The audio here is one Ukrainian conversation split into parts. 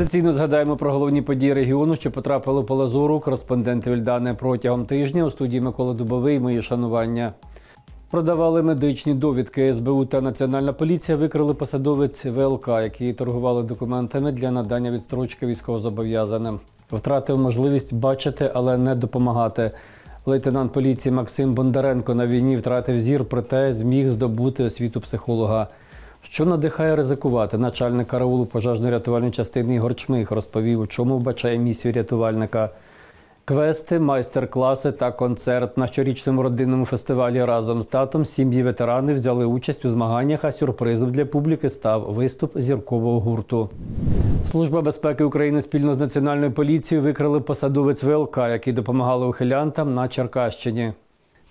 Традиційно згадаємо про головні події регіону, що потрапили по лазуру. Кореспонденти Вільдани протягом тижня у студії Микола Дубовий. Мої шанування. Продавали медичні довідки. СБУ та Національна поліція викрили посадовець ВЛК, які торгували документами для надання відстрочки військовозобов'язаним. Втратив можливість бачити, але не допомагати. Лейтенант поліції Максим Бондаренко на війні втратив зір, проте зміг здобути освіту психолога. Що надихає ризикувати? Начальник караулу пожежно-рятувальної частини Ігор Чмих розповів, у чому вбачає місію рятувальника. Квести, майстер-класи та концерт на щорічному родинному фестивалі разом з татом сім'ї ветерани взяли участь у змаганнях, а сюрпризом для публіки став виступ зіркового гурту. Служба безпеки України спільно з національною поліцією викрили посадовець ВЛК, які допомагали ухилянтам на Черкащині.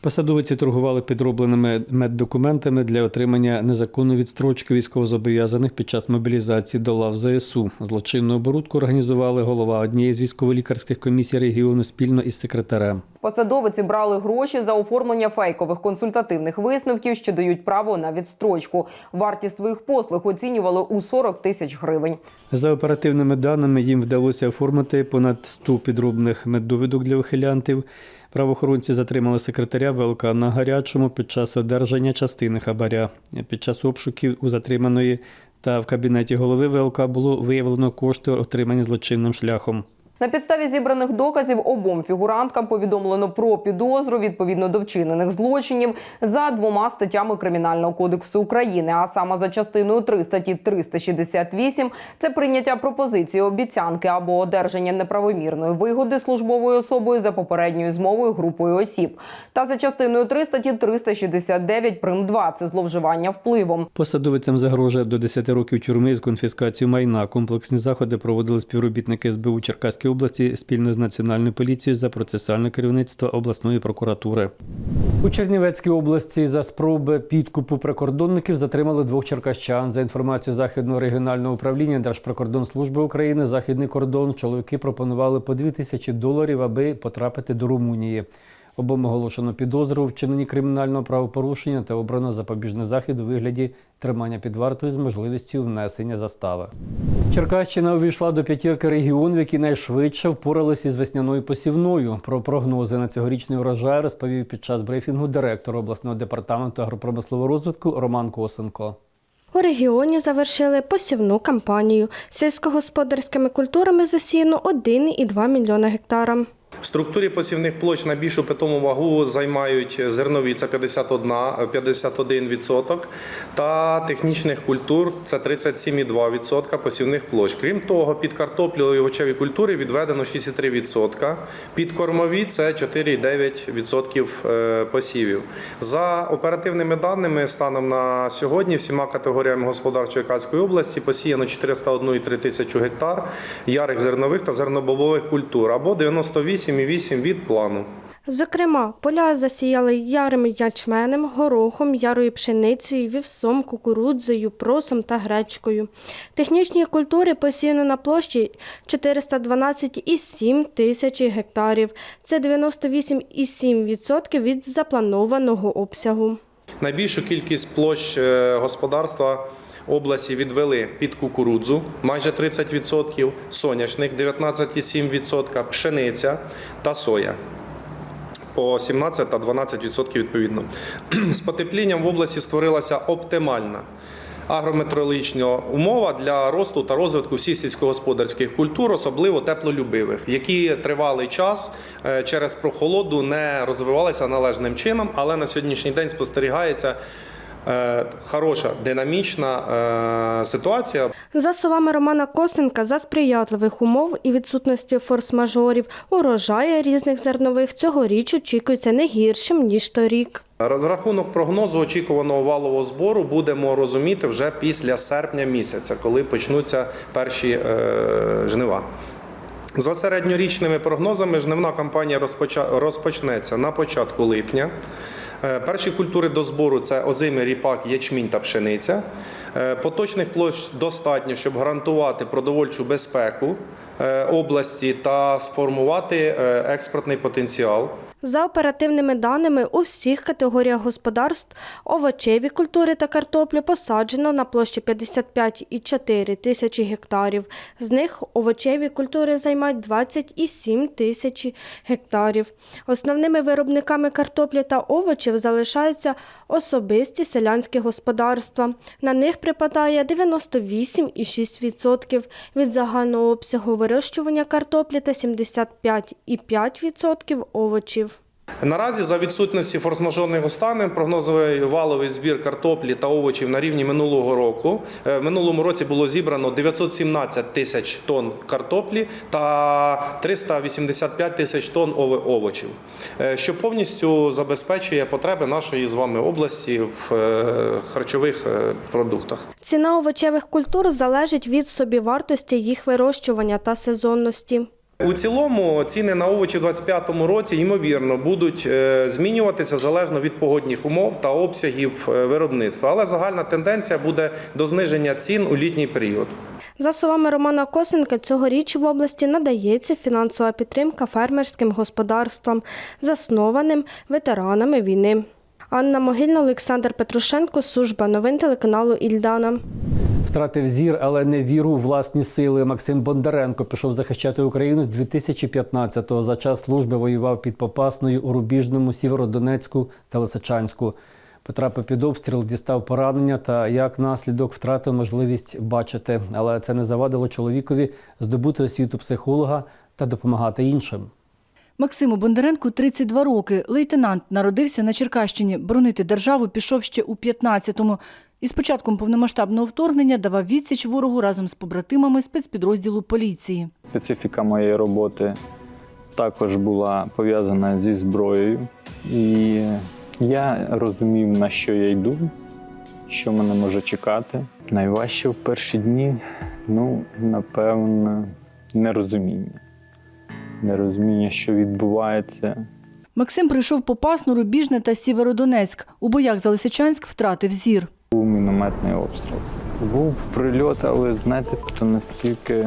Посадовиці торгували підробленими меддокументами для отримання незаконної відстрочки військовозобов'язаних під час мобілізації до лав ЗСУ. Злочинну оборудку організували голова однієї з військово-лікарських комісій регіону спільно із секретарем. Посадовиці брали гроші за оформлення фейкових консультативних висновків, що дають право на відстрочку. Вартість своїх послуг оцінювали у 40 тисяч гривень. За оперативними даними їм вдалося оформити понад 100 підробних меддовідок для ухилянтів. Правоохоронці затримали секретаря ВЛК на гарячому під час одержання частини хабаря. Під час обшуків у затриманої та в кабінеті голови ВЛК було виявлено кошти, отримані злочинним шляхом. На підставі зібраних доказів обом фігуранткам повідомлено про підозру відповідно до вчинених злочинів за двома статтями Кримінального кодексу України, а саме за частиною 3 статті 368 – це прийняття пропозиції обіцянки або одержання неправомірної вигоди службовою особою за попередньою змовою групою осіб, та за частиною 3 статті 369 прим. 2 – це зловживання впливом. Посадовицям загрожує до 10 років тюрми з конфіскацією майна. Комплексні заходи проводили співробітники СБУ Черкаської області спільно з національною поліцією за процесуальне керівництво обласної прокуратури. У Чернівецькій області за спроби підкупу прикордонників затримали двох черкащан. За інформацією західного регіонального управління Держприкордонслужби України, західний кордон чоловіки пропонували по 2 тисячі доларів, аби потрапити до Румунії. Обом оголошено підозру у вчиненні кримінального правопорушення та обрано запобіжний захід у вигляді тримання під вартою з можливістю внесення застави. Черкащина увійшла до п'ятірки регіонів, які найшвидше впоралися із весняною посівною. Про прогнози на цьогорічний урожай розповів під час брифінгу директор обласного департаменту агропромислового розвитку Роман Косенко. У регіоні завершили посівну кампанію. Сільськогосподарськими культурами засіяно 1,2 мільйона гектара. В структурі посівних площ найбільшу питому вагу займають зернові це 51, 51% та технічних культур це 37,2% посівних площ. Крім того, під картоплю і овочеві культури відведено 6,3%, під кормові це 4,9% е, посівів. За оперативними даними станом на сьогодні всіма категоріями господарчої Кацької області посіяно 401,3 тисячу гектар ярих зернових та зернобобових культур або 98,8 від плану. Зокрема, поля засіяли ярим ячменем, горохом, ярою пшеницею, вівсом, кукурудзою, просом та гречкою. Технічні культури посіяно на площі 412,7 тисячі гектарів. Це 98,7% від запланованого обсягу. Найбільшу кількість площ е, господарства області відвели під кукурудзу майже 30%, соняшник 19,7%, пшениця та соя. По 17 та 12% відповідно. З потеплінням в області створилася оптимальна агрометеорологічна умова для росту та розвитку всіх сільськогосподарських культур, особливо теплолюбивих, які тривалий час е, через прохолоду не розвивалися належним чином, але на сьогоднішній день спостерігається хороша динамічна е, ситуація. За словами Романа Косенка, за сприятливих умов і відсутності форс-мажорів, урожаї різних зернових цьогоріч очікується не гіршим, ніж торік. Розрахунок прогнозу очікуваного валового збору будемо розуміти вже після серпня місяця, коли почнуться перші е, жнива. За середньорічними прогнозами, жнивна кампанія розпочнеться на початку липня. Е, Перші культури до збору це озимий ріпак, ячмінь та пшениця. Е, Поточних площ достатньо, щоб гарантувати продовольчу безпеку е, області та сформувати експортний потенціал. За оперативними даними, у всіх категоріях господарств овочеві культури та картоплю посаджено на площі 55,4 тисячі гектарів. З них овочеві культури займають 20,7 тисячі гектарів. Основними виробниками картоплі та овочів залишаються особисті селянські господарства. На них припадає 98,6% від загального обсягу вирощування картоплі та 75,5% овочів. Наразі за відсутності форс-мажорних станів прогнозовий валовий збір картоплі та овочів на рівні минулого року. Е, В минулому році було зібрано 917 тисяч тонн картоплі та 385 тисяч тонн ово- овочів, е, що повністю забезпечує потреби нашої з вами області в е, харчових продуктах. Ціна овочевих культур залежить від собівартості їх вирощування та сезонності. У цілому ціни на овочі в 2025 році ймовірно будуть е, змінюватися залежно від погодних умов та обсягів е, виробництва, але загальна тенденція буде до зниження цін у літній період. За словами Романа Косенка, цьогоріч в області надається фінансова підтримка фермерським господарствам, заснованим ветеранами війни. Анна Могильна, Олександр Петрушенко, служба новин телеканалу Ільдана. Втратив зір, але не віру у власні сили. Максим Бондаренко пішов захищати Україну з 2015-го. За час служби воював під Попасною у Рубіжному, Сєвєродонецьку та Лисичанську. Потрапив під обстріл, дістав поранення та як наслідок втратив можливість бачити. Але це не завадило чоловікові здобути освіту психолога та допомагати іншим. Максиму Бондаренку 32 роки. Лейтенант народився на Черкащині. Боронити державу пішов ще у 15-му. І з початком повномасштабного вторгнення давав відсіч ворогу разом з побратимами спецпідрозділу поліції. Специфіка моєї роботи також була пов'язана зі зброєю, і я розумів, на що я йду, що мене може чекати. Найважче в перші дні, ну, напевно, нерозуміння. Нерозуміння, що відбувається. Максим прийшов Попасну, Рубіжне та Сєвєродонецьк. У боях за Лисичанськ втратив зір. Був мінометний обстріл. Був прильот, але знаєте, то настільки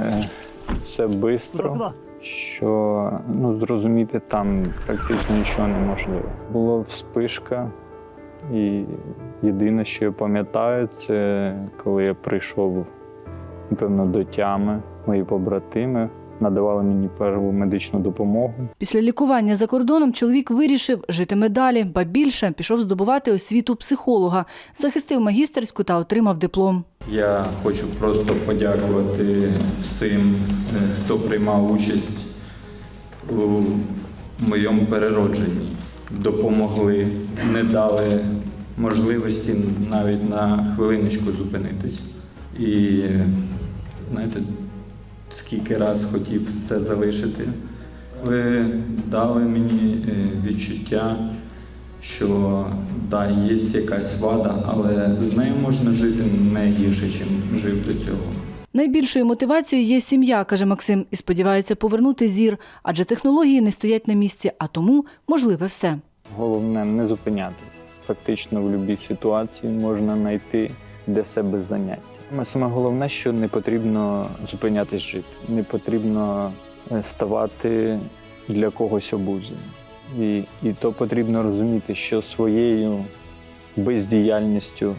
все швидко, що ну, зрозуміти там практично нічого неможливо. Була вспишка, і єдине, що я пам'ятаю, це коли я прийшов, напевно, до тями, мої побратими надавали мені перву медичну допомогу. Після лікування за кордоном чоловік вирішив житиме далі, ба більше пішов здобувати освіту психолога, захистив магістерську та отримав диплом. Я хочу просто подякувати всім, е, хто приймав участь у моєму переродженні. Допомогли, не дали можливості навіть на хвилиночку зупинитись. І знаєте, скільки раз хотів це залишити. Ви дали мені е, відчуття, що да, є якась вада, але з нею можна жити не гірше, ніж жив до цього. Найбільшою мотивацією є сім'я, каже Максим, і сподівається повернути зір, адже технології не стоять на місці, а тому можливе все. Головне не зупинятись. Фактично в будь-якій ситуації можна знайти для себе заняття. Саме головне, що не потрібно зупинятись жити, не потрібно е, ставати для когось обузою. І, і то потрібно розуміти, що своєю бездіяльністю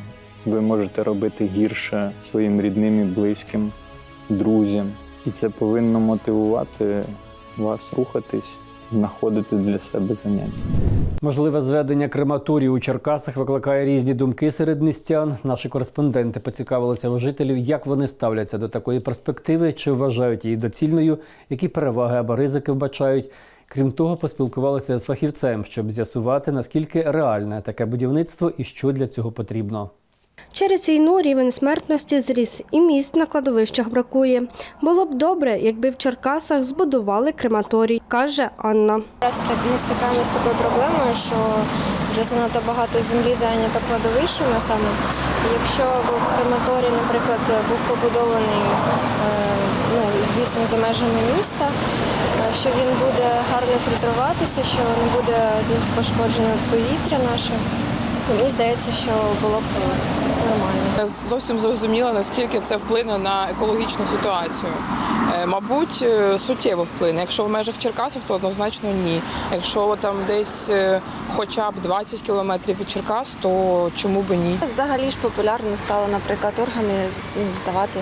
ви можете робити гірше своїм рідним і близьким, друзям. І це повинно мотивувати вас рухатись, знаходити для себе заняття. Можливе зведення крематорію у Черкасах викликає різні думки серед містян. Наші кореспонденти поцікавилися у жителів, як вони ставляться до такої перспективи, чи вважають її доцільною, які переваги або ризики вбачають. Крім того, поспілкувалися з фахівцем, щоб з'ясувати, наскільки реальне таке будівництво і що для цього потрібно. Через війну рівень смертності зріс і місць на кладовищах бракує. Було б добре, якби в Черкасах збудували крематорій, каже Анна. Ми стикаємося з такою проблемою, що вже занадто багато землі зайнято кладовищами саме. Якщо крематорій, наприклад, був побудований, е, ну звісно, за межами міста, е, що він буде гарно фільтруватися, що не буде пошкоджено повітря наше. Мені здається, що було б нормально. Не зовсім зрозуміла, наскільки це вплине на екологічну ситуацію. Е, Мабуть, е, суттєво вплине. Якщо в межах Черкасів, то однозначно ні. Якщо там десь е, хоча б 20 кілометрів від Черкас, то чому би ні? Взагалі ж популярно стало, наприклад, органи ну, здавати,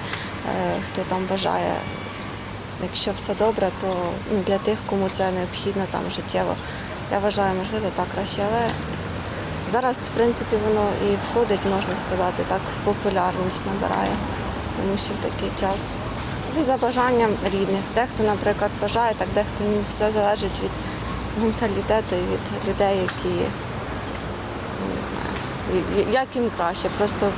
хто там бажає. Якщо все добре, то ну, для тих, кому це необхідно там життєво. Я вважаю, можливо, так краще. Але зараз, в принципі, воно і входить, можна сказати, так, популярність набирає, тому що в такий час. Це за бажанням рідних. Дехто, наприклад, бажає, так дехто ні. Все залежить від менталітету і від людей, які ну, не знаю, як їм краще. Просто,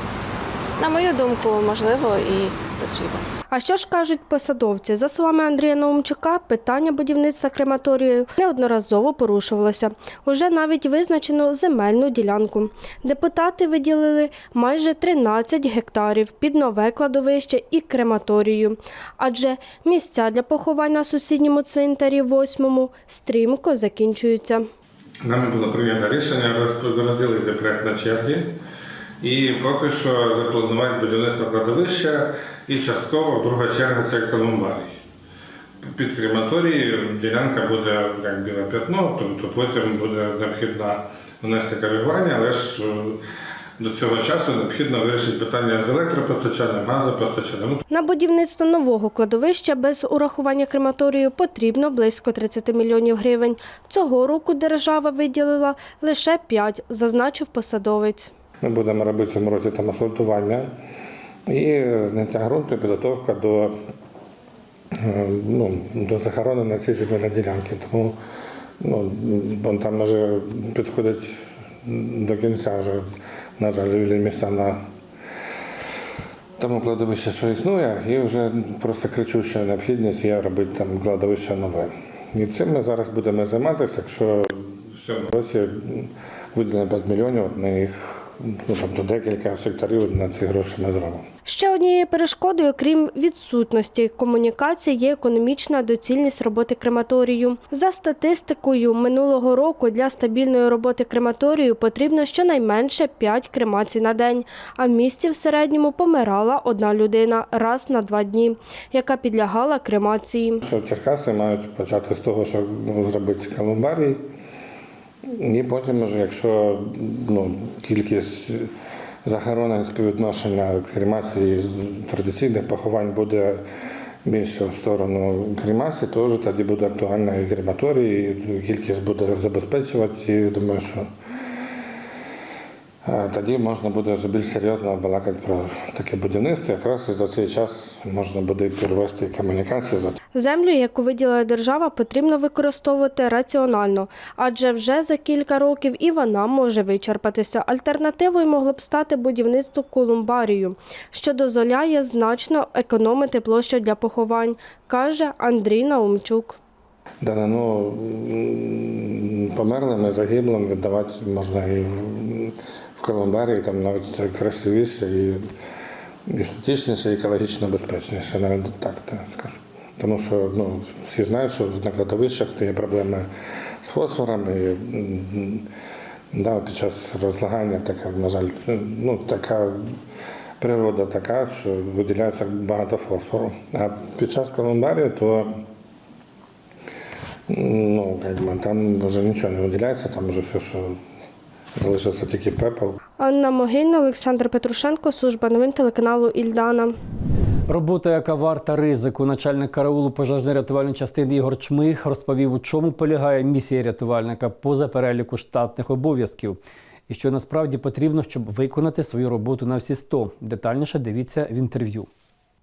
на мою думку, можливо і потрібно. А що ж кажуть посадовці? За словами Андрія Наумчука, питання будівництва крематорію неодноразово порушувалося. Уже навіть визначено земельну ділянку. Депутати виділили майже 13 гектарів під нове кладовище і крематорію. Адже місця для поховань на сусідньому цвинтарі восьмому стрімко закінчуються. Нами було прийнято рішення розділити проект на черги і поки що запланувати будівництво кладовища і частково друга черга це колумбарій. Під крематорії ділянка буде як біле п'ятно, тобто потім буде необхідно внести коригування, але ж е, до цього часу необхідно вирішити питання з електропостачанням, газопостачанням. Ну, На будівництво нового кладовища без урахування крематорію потрібно близько 30 мільйонів гривень. Цього року держава виділила лише 5, зазначив посадовець. Ми будемо робити в цьому році там асфальтування і зняття ґрунту, підготовка до, е, ну, до захоронення цієї земельної ділянки. Тому ну, там вже підходить до кінця вже, на жаль, вільні місця на тому кладовище, що існує, і вже просто кричуща необхідність є робити там кладовище нове. І цим ми зараз будемо займатися, якщо в цьому році виділено 5 мільйонів, от ми їх ну, тобто декілька секторів на ці гроші ми зробимо. Ще однією перешкодою, крім відсутності комунікації, є економічна доцільність роботи крематорію. За статистикою минулого року для стабільної роботи крематорію потрібно щонайменше 5 кремацій на день, а в місті в середньому помирала одна людина раз на два дні, яка підлягала кремації. Що Черкаси мають почати з того, що зробити колумбарій, і потім, вже, якщо ну, кількість захоронень співвідношення кремації традиційних поховань буде більше в сторону кремації, то вже тоді буде актуальна і крематорій, і кількість буде забезпечувати. І думаю, що тоді можна буде вже більш серйозно балакати про таке будівництво. Якраз і за цей час можна буде перевести комунікації. Землю, яку виділила держава, потрібно використовувати раціонально, адже вже за кілька років і вона може вичерпатися. Альтернативою могло б стати будівництво колумбарію, що дозволяє значно економити площу для поховань, каже Андрій Наумчук. Да, ну, м, померлим і загиблим віддавати можна і в- колумбарії, там навіть це красивіше і естетичніше, і екологічно безпечніше, навіть так да, скажу. Тому що ну, всі знають, що на кладовищах є проблеми з фосфором, і да, під час розлагання така, на жаль, ну, така природа така, що виділяється багато фосфору. А під час колумбарії то Ну, как там вже нічого не виділяється, там вже все, що залишився тільки пепел. Анна Могильна, Олександр Петрушенко, служба новин телеканалу Ільдана. Робота, яка варта ризику, начальник караулу пожежно-рятувальної частини Ігор Чмих розповів, у чому полягає місія рятувальника поза переліку штатних обов'язків, і що насправді потрібно, щоб виконати свою роботу на всі 100. Детальніше дивіться в інтерв'ю.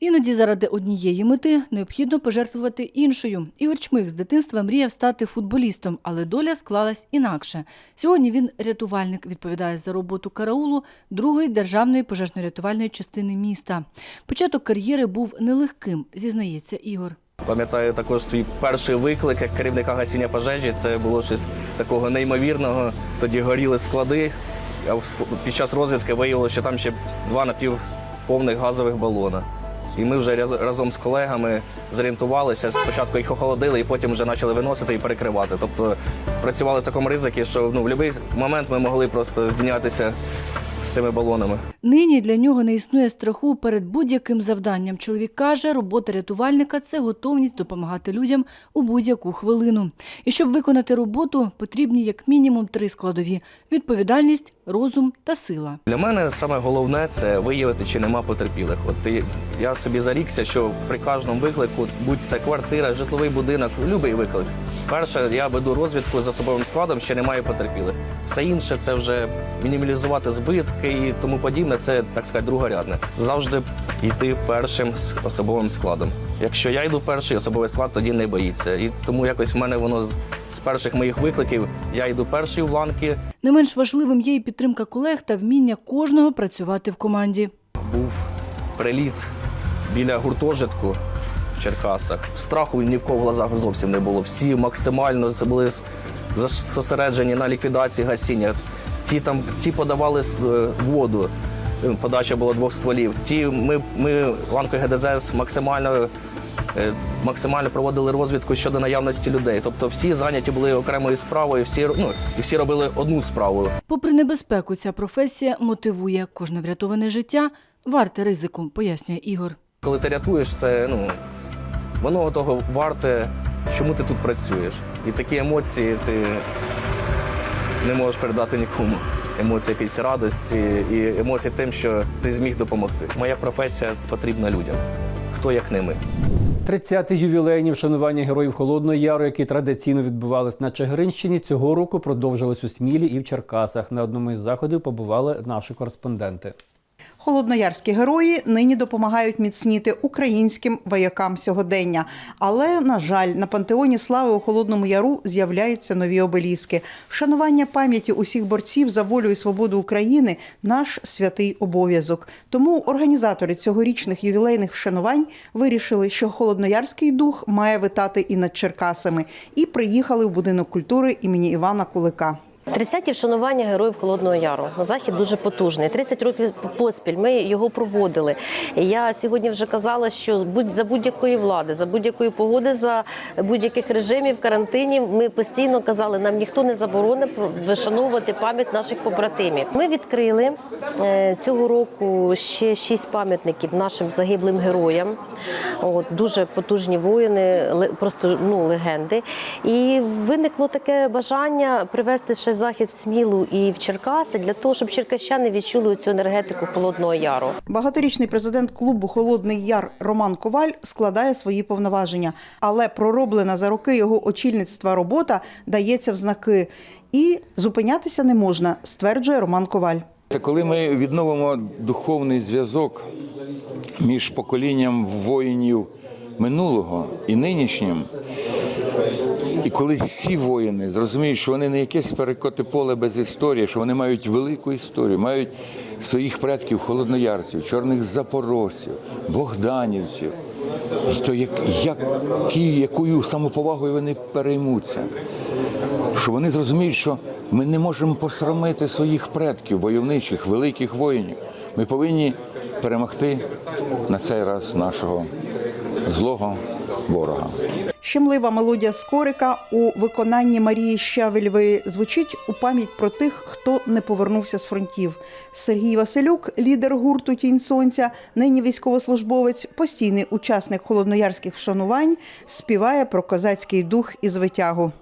Іноді заради однієї мети необхідно пожертвувати іншою. Ігор Чмих з дитинства мріяв стати футболістом, але доля склалась інакше. Сьогодні він рятувальник, відповідає за роботу караулу другої державної пожежно-рятувальної частини міста. Початок кар'єри був нелегким, зізнається Ігор. Пам'ятаю також свій перший виклик як керівника гасіння пожежі. Це було щось такого неймовірного. Тоді горіли склади. Під час розвідки виявилося, що там ще два напівповних газових балона. І ми вже разом з колегами зорієнтувалися. Спочатку їх охолодили, і потім вже почали виносити і перекривати. Тобто працювали в такому ризикі, що ну, в будь-який момент ми могли просто здійнятися з цими балонами. Нині для нього не існує страху перед будь-яким завданням. Чоловік каже, робота рятувальника це готовність допомагати людям у будь-яку хвилину. І щоб виконати роботу, потрібні як мінімум три складові: відповідальність, розум та сила. Для мене саме головне це виявити, чи нема потерпілих. От я собі зарікся, що при кожному виклику, будь це квартира, житловий будинок, будь-який виклик. Перше, я веду розвідку за особовим складом, ще немає потерпілих. Все інше це вже мінімалізувати збитки і тому подібне. Це так сказати другорядне. Завжди йти першим з особовим складом. Якщо я йду перший, особовий склад тоді не боїться. І тому якось в мене воно з, з перших моїх викликів. Я йду перший у ланки, Не менш важливим є і підтримка колег та вміння кожного працювати в команді. був приліт біля гуртожитку в Черкасах. Страху ні в кого в глазах зовсім не було. Всі максимально були зосереджені на ліквідації гасіння. Ті там ті подавали е, воду. е, Подача була двох стволів. Ті ми, ми ланкою ГДЗС максимально. е, Максимально проводили розвідку щодо наявності людей. Тобто всі зайняті були окремою справою, всі ну і всі робили одну справу. Попри небезпеку, ця професія мотивує кожне врятоване життя варте ризику, пояснює Ігор. Коли ти рятуєш, це ну воно того варте, чому ти тут працюєш. І такі емоції ти не можеш передати нікому. Емоції якоїсь радості і емоції тим, що ти зміг допомогти. Моя професія потрібна людям. Хто як не ми. 30-ті ювілейні вшанування героїв Холодного Яру, які традиційно відбувались на Чигиринщині, цього року продовжились у Смілі і в Черкасах. На одному із заходів побували наші кореспонденти. Холодноярські герої нині допомагають міцніти українським воякам сьогодення. Але, на жаль, на пантеоні слави у Холодному Яру з'являються нові обеліски. Вшанування пам'яті усіх борців за волю і свободу України наш святий обов'язок. Тому організатори цьогорічних ювілейних вшанувань вирішили, що холодноярський дух має витати і над Черкасами, і приїхали в будинок культури імені Івана Кулика. 30-ті вшанування героїв Холодного Яру. Захід дуже потужний. 30 років поспіль ми його проводили. Я сьогодні вже казала, що за будь-якої влади, за будь-якої погоди, за будь-яких режимів, карантинів, ми постійно казали, нам ніхто не заборонив вишановувати пам'ять наших побратимів. Ми відкрили е, цього року ще шість пам'ятників нашим загиблим героям. От дуже потужні воїни, просто ну легенди. І виникло таке бажання привести ще захід в Смілу і в Черкаси для того, щоб черкащани відчули цю енергетику Холодного Яру. Багаторічний президент клубу Холодний Яр Роман Коваль складає свої повноваження, але пророблена за роки його очільництва робота дається в знаки. І зупинятися не можна, стверджує Роман Коваль. Та коли ми відновимо духовний зв'язок між поколінням воїнів минулого і нинішнім, і коли ці воїни зрозуміють, що вони не якесь перекоти поле без історії, що вони мають велику історію, мають своїх предків холодноярців, чорних запорожців, богданівців, то як, які, якою самоповагою вони переймуться що вони зрозуміють, що ми не можемо посрамити своїх предків, войовничих, великих воїнів. Ми повинні перемогти на цей раз нашого злого ворога. Щемлива мелодія Скорика у виконанні Марії Щавельви звучить у пам'ять про тих, хто не повернувся з фронтів. Сергій Василюк, лідер гурту Тінь Сонця, нині військовослужбовець, постійний учасник холодноярських вшанувань, співає про козацький дух і звитягу.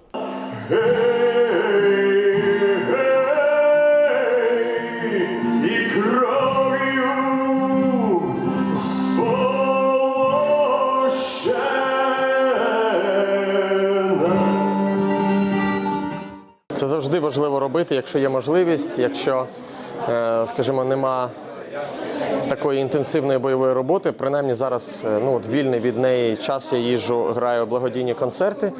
Важливо робити, якщо є можливість, якщо, е, скажімо, нема такої інтенсивної бойової роботи. Принаймні зараз е, ну, от вільний від неї час я їжджу, граю благодійні концерти. Е,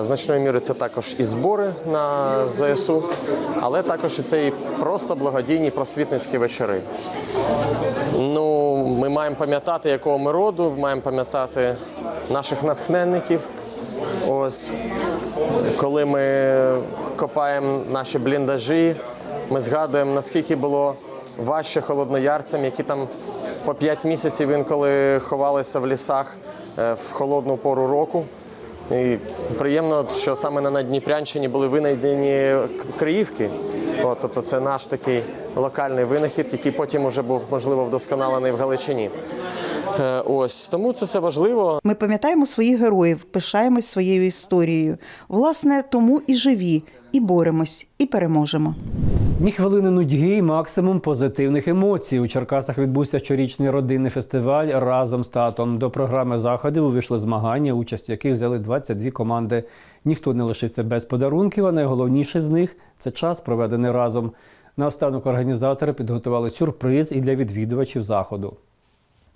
Значною мірою це також і збори на ЗСУ, але також і це і просто благодійні просвітницькі вечори. Ну, ми маємо пам'ятати, якого ми роду, маємо пам'ятати наших натхненників. Ось коли ми копаємо наші бліндажі, ми згадуємо, наскільки було важче холодноярцям, які там по 5 місяців інколи ховалися в лісах е, в холодну пору року. І приємно, що саме на Надніпрянщині були винайдені Криївки, От, тобто це наш такий локальний винахід, який потім уже був можливо вдосконалений в Галичині. Е, Ось тому це все важливо. Ми пам'ятаємо своїх героїв, пишаємось своєю історією. Власне, тому і живі, і боремось, і переможемо. Ні хвилини нудьги і максимум позитивних емоцій. У Черкасах відбувся щорічний родинний фестиваль разом з татом. До програми заходів увійшли змагання, участь в яких взяли 22 команди. Ніхто не лишився без подарунків, а найголовніше з них це час, проведений разом. Наостанок організатори підготували сюрприз і для відвідувачів заходу.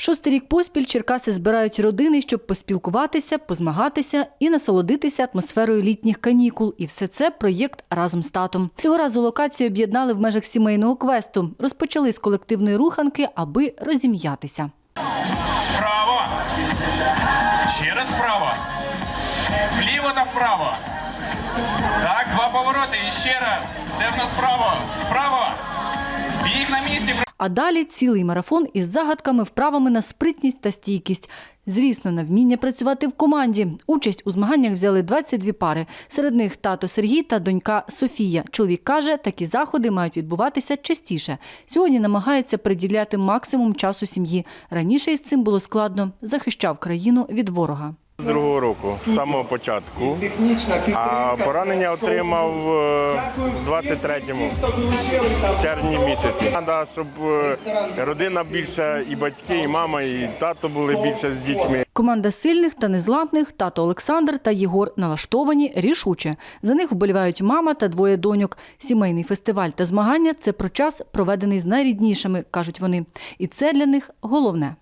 Шостий рік поспіль Черкаси збирають родини, щоб поспілкуватися, позмагатися і насолодитися атмосферою літніх канікул. І все це проєкт разом з татом. Цього разу локацію об'єднали в межах сімейного квесту. Розпочали з колективної руханки, аби розім'ятися. Право. Ще раз вправо. Вліво та вправо. Так, два повороти. І ще раз. Нас вправо? Вправо. Біг на місці. А далі цілий марафон із загадками, вправами на спритність та стійкість. Звісно, на вміння працювати в команді. Участь у змаганнях взяли 22 пари. Серед них тато Сергій та донька Софія. Чоловік каже, такі заходи мають відбуватися частіше. Сьогодні намагається приділяти максимум часу сім'ї. Раніше із цим було складно. Захищав країну від ворога. Другого року, з самого початку. А поранення отримав е, в 23-му, в червні місяці. Треба, щоб е, родина більше, і батьки, і мама, і тато були більше з дітьми. Команда сильних та незламних тато Олександр та Єгор налаштовані рішуче. За них вболівають мама та двоє доньок. Сімейний фестиваль та змагання це про час, проведений з найріднішими, кажуть вони. І це для них головне.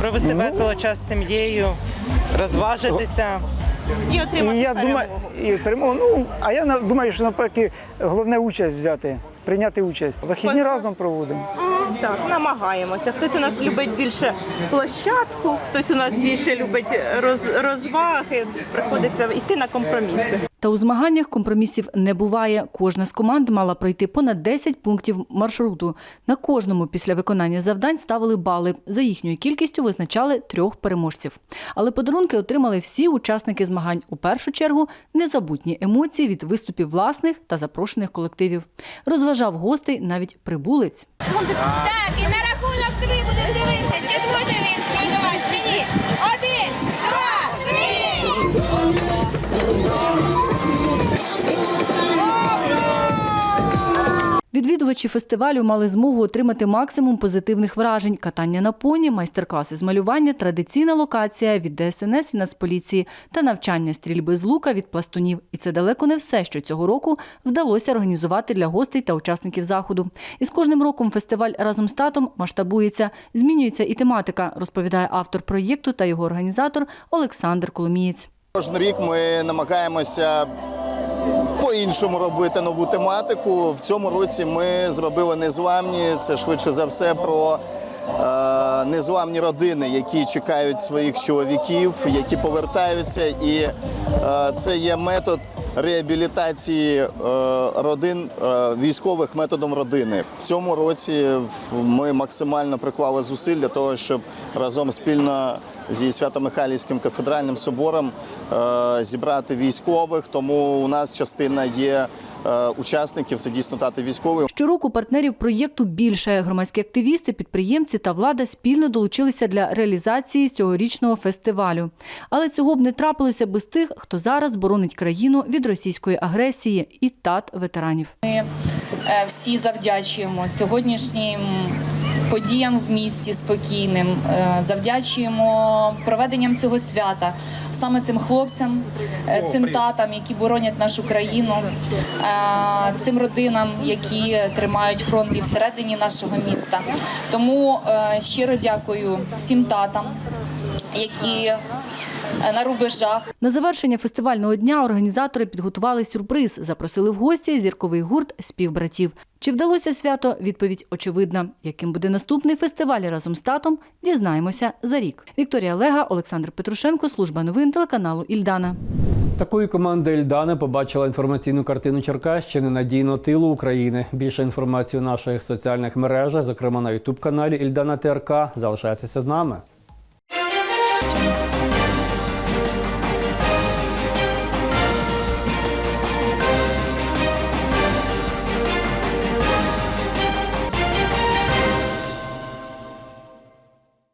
Провести весело час з сім'єю, розважитися і отримати я думаю, і перемогу. Ну, а я на- думаю, що навпаки головне участь взяти, прийняти участь. Вихідні разом проводимо. Так, намагаємося. Хтось у нас любить більше площадку, хтось у нас більше любить роз, розваги. Приходиться йти на компроміси. Та у змаганнях компромісів не буває. Кожна з команд мала пройти понад 10 пунктів маршруту. На кожному після виконання завдань ставили бали. За їхньою кількістю визначали трьох переможців. Але подарунки отримали всі учасники змагань. У першу чергу незабутні емоції від виступів власних та запрошених колективів. Розважав гостей навіть прибулець. Так, і на рахунок три будемо дивитися, чи схоже Відвідувачі фестивалю мали змогу отримати максимум позитивних вражень: катання на поні, майстер-класи з малювання, традиційна локація від ДСНС і Нацполіції та навчання стрільби з лука від пластунів. І це далеко не все, що цього року вдалося організувати для гостей та учасників заходу. І з кожним роком фестиваль разом з татом масштабується, змінюється і тематика, розповідає автор проєкту та його організатор Олександр Коломієць. Кожен рік ми намагаємося по-іншому робити нову тематику. В цьому році ми зробили незламні. Це швидше за все про е, незламні родини, які чекають своїх чоловіків, які повертаються. І е, це є метод реабілітації е, родин військових методом родини. В цьому році ми максимально приклали зусиль для того, щоб разом спільно зі Свято-Михайлівським кафедральним собором е, зібрати військових. Тому у нас частина є е, учасників. Це дійсно тати військових. Щороку партнерів проєкту більше. Громадські активісти, підприємці та влада спільно долучилися для реалізації цьогорічного фестивалю. Але цього б не трапилося без тих, хто зараз боронить країну від російської агресії і тат ветеранів. Ми е, всі завдячуємо сьогоднішнім подіям в місті спокійним, е, завдячуємо проведенням цього свята саме цим хлопцям, е, цим татам, які боронять нашу країну, е, цим родинам, які тримають фронт і всередині нашого міста. Тому щиро дякую всім татам, які е, на рубежах. На завершення фестивального дня організатори підготували сюрприз. Запросили в гості зірковий гурт співбратів. Чи вдалося свято? Відповідь очевидна. Яким буде наступний фестиваль разом з татом, дізнаємося за рік. Вікторія Лега, Олександр Петрушенко, служба новин телеканалу Ільдана. Такою команда Ільдана побачила інформаційну картину Черкащини надійного тилу України. Більше інформації у наших соціальних мережах, зокрема на Ютуб каналі Ільдана ТРК. Залишайтеся з нами. Bye.